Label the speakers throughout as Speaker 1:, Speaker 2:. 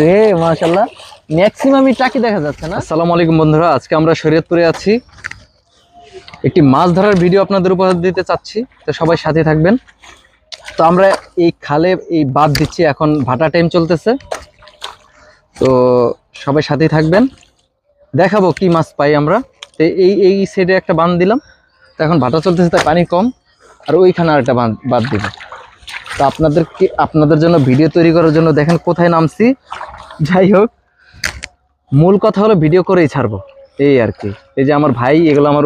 Speaker 1: রে মাশাল্লাহ ম্যাক্সিমামই টাকি দেখা যাচ্ছে না?
Speaker 2: আসসালামু আলাইকুম বন্ধুরা, আজকে আমরা শরীয়তপুরে আছি। একটি মাছ ধরার ভিডিও আপনাদের উপহার দিতে চাচ্ছি, তো সবাই সাথে থাকবেন। তো আমরা এই খালে এই বাদ দিচ্ছি, এখন ভাটা টাইম চলতেছে। তো সবাই সাথেই থাকবেন। দেখাবো কি মাছ পাই আমরা। তো এই এই সাইডে একটা বাঁধ দিলাম, তো এখন ভাটা চলতেছে, তাই পানি কম। আর ওইখানে আর একটা বাঁধ বাদ দিব তো আপনাদের কি আপনাদের জন্য ভিডিও তৈরি করার জন্য দেখেন কোথায় নামছি। যাই হোক, মূল কথা হলো ভিডিও করেই ছাড়বো। এই আর কি। এই যে আমার ভাই, এগুলো আমার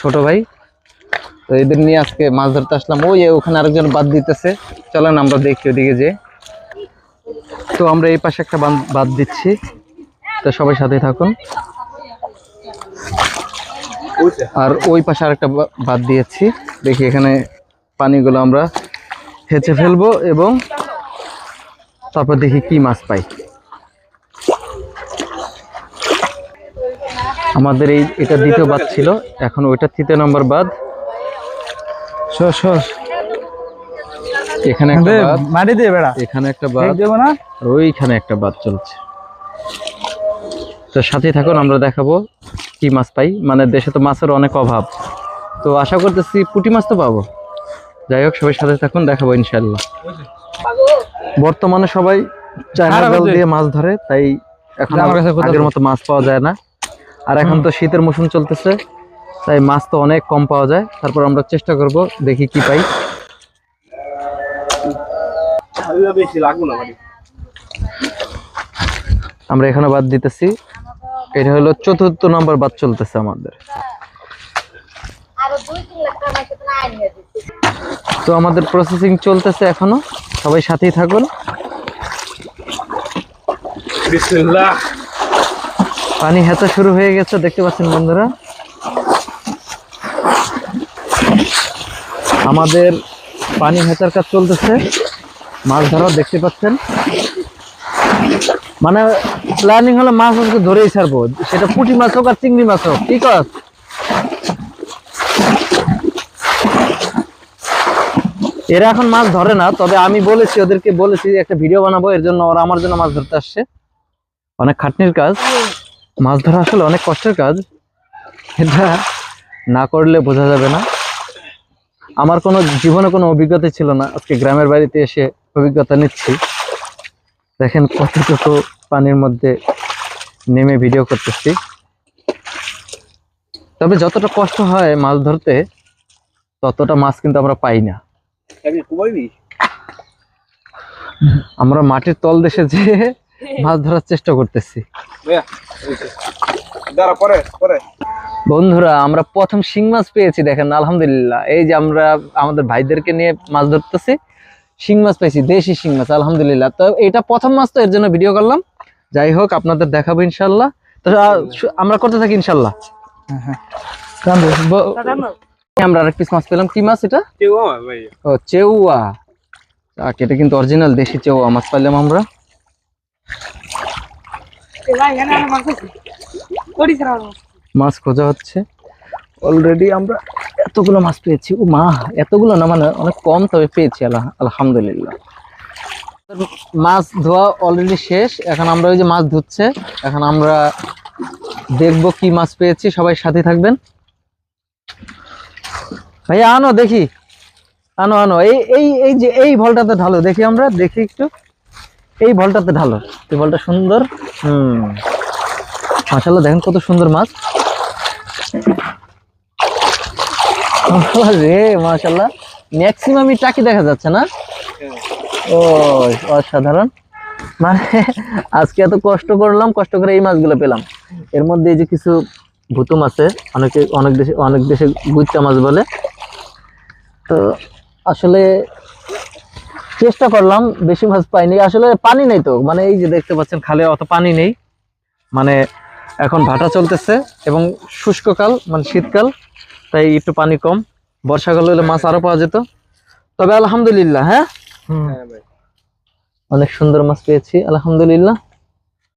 Speaker 2: ছোট ভাই। তো এদের নিয়ে আজকে মাছ ধরতে আসলাম। ওই ওখানে আরেকজন বাদ দিতেছে। চলেন আমরা দেখি ওদিকে যে। তো আমরা এই পাশে একটা বাদ দিচ্ছি। তো সবাই সাথে থাকুন। আর ওই পাশে আরেকটা বাদ দিয়েছি। দেখি এখানে পানিগুলো আমরা হেঁচে ফেলব এবং তারপর দেখি কি মাছ পাই। আমাদের এই এটা দ্বিতীয় বাদ ছিল এখন ওইটা তৃতীয় নম্বর বাদ।
Speaker 1: সর সর।
Speaker 2: এখানে একটা বাদ।
Speaker 1: মাটি দিয়ে বেড়া।
Speaker 2: এখানে একটা বাদ।
Speaker 1: দেবো না?
Speaker 2: আর ওইখানে একটা বাদ চলছে। তো সাথে থাকুন আমরা দেখাবো কি মাছ পাই। মানে দেশে তো মাছের অনেক অভাব। তো আশা করতেছি পুঁটি মাছ তো পাবো। যাই হোক সবাই সাথে থাকুন দেখাবো ইনশাল্লাহ বর্তমানে সবাই চায়না জাল দিয়ে মাছ ধরে তাই এখন আগের মতো মাছ পাওয়া যায় না। আর এখন তো শীতের মৌসুম চলতেছে তাই মাছ তো অনেক কম পাওয়া যায়। তারপর আমরা চেষ্টা করব দেখি কি পাই। আমরা এখানে বাদ দিতেছি। এটা হলো চতুর্থ নম্বর বাদ চলতেছে আমাদের।
Speaker 3: তো আইন দিচ্ছে।
Speaker 2: তো আমাদের প্রসেসিং চলতেছে এখনও। সবাই সাথেই থাকুন। পানি হেঁচা শুরু হয়ে গেছে দেখতে পাচ্ছেন বন্ধুরা। আমাদের পানি হেঁচার কাজ চলতেছে। মাছ ধরা দেখতে পাচ্ছেন। মানে প্ল্যানিং হলো মাছ আজকে ধরেই ছাড়বো। সেটা পুঁটি মাছ হোক আর চিংড়ি মাছ হোক কি কর এরা এখন মাছ ধরে না, তবে আমি বলেছি, ওদেরকে বলেছি একটা ভিডিও বানাবো, এর জন্য ওরা আমার জন্য মাছ ধরতে আসছে। অনেক খাটনির কাজ। মাছ ধরা আসলে অনেক কষ্টের কাজ। এটা না করলে বোঝা যাবে না। আমার কোনো, জীবনে কোনো অভিজ্ঞতা ছিল না। আজকে গ্রামের বাড়িতে এসে অভিজ্ঞতা নিচ্ছি। দেখেন কতটুকু পানির মধ্যে নেমে ভিডিও করতেছি। তবে যতটা কষ্ট হয় মাছ ধরতে, ততটা মাছ কিন্তু আমরা পাই না। আমরা মাটির তল দেশে যে মাছ ধরার চেষ্টা করতেছি। বন্ধুরা আমরা প্রথম শিং মাছ পেয়েছি দেখেন আলহামদুলিল্লাহ। এই যে আমরা আমাদের ভাইদেরকে নিয়ে মাছ ধরতেছি শিং মাছ পেয়েছি দেশি শিং মাছ আলহামদুলিল্লাহ। তো এটা প্রথম মাছ তো এর জন্য ভিডিও করলাম। যাই হোক আপনাদের দেখাবো ইনশাল্লাহ তো আমরা করতে থাকি ইনশাল্লাহ ব- আমরা আরেক পিস মাছ পেলাম। কি মাছ এটা?
Speaker 4: ভাই।
Speaker 2: ও চেউয়া যাক, এটা কিন্তু অরিজিনাল দেশি চেউয়া মাছ পাইলাম আমরা। মাছ খোঁজা হচ্ছে। অলরেডি আমরা এতগুলো মাছ পেয়েছি। ও মা এতগুলো না মানে অনেক কম তবে পেয়েছি আলহামদুলিল্লাহ। মাছ ধোয়া অলরেডি শেষ। এখন আমরা ওই যে মাছ ধুচ্ছে। এখন আমরা দেখব কি মাছ পেয়েছি। সবাই সাথে থাকবেন। ভাইয়া, আনো দেখি। আনো আনো। এই এই এই যে, এই ভলটাতে ঢালো। দেখি আমরা, দেখি একটু। এই ভলটাতে ঢালো। এই ভলটা সুন্দর। হুম। মাশাল্লাহ দেখেন কত সুন্দর মাছ। রে মাশাল্লাহ ম্যাক্সিমামই টাকি দেখা যাচ্ছে না? ও, অসাধারণ। মানে আজকে এত কষ্ট করলাম, কষ্ট করে এই মাছগুলো পেলাম। এর মধ্যে এই যে কিছু ভুতুম আছে, অনেকে অনেক দেশে অনেক দেশে গুচ্চা মাছ বলে। তো আসলে চেষ্টা করলাম বেশি মাছ পাইনি। আসলে পানি নেই তো মানে এই যে দেখতে পাচ্ছেন খালে অত পানি নেই। মানে এখন ভাটা চলতেছে এবং শুষ্ককাল মানে শীতকাল তাই একটু পানি কম। বর্ষাকাল হলে মাছ আরও পাওয়া যেত। তবে আলহামদুলিল্লাহ হ্যাঁ?
Speaker 4: হ্যাঁ
Speaker 2: অনেক সুন্দর মাছ পেয়েছি আলহামদুলিল্লাহ।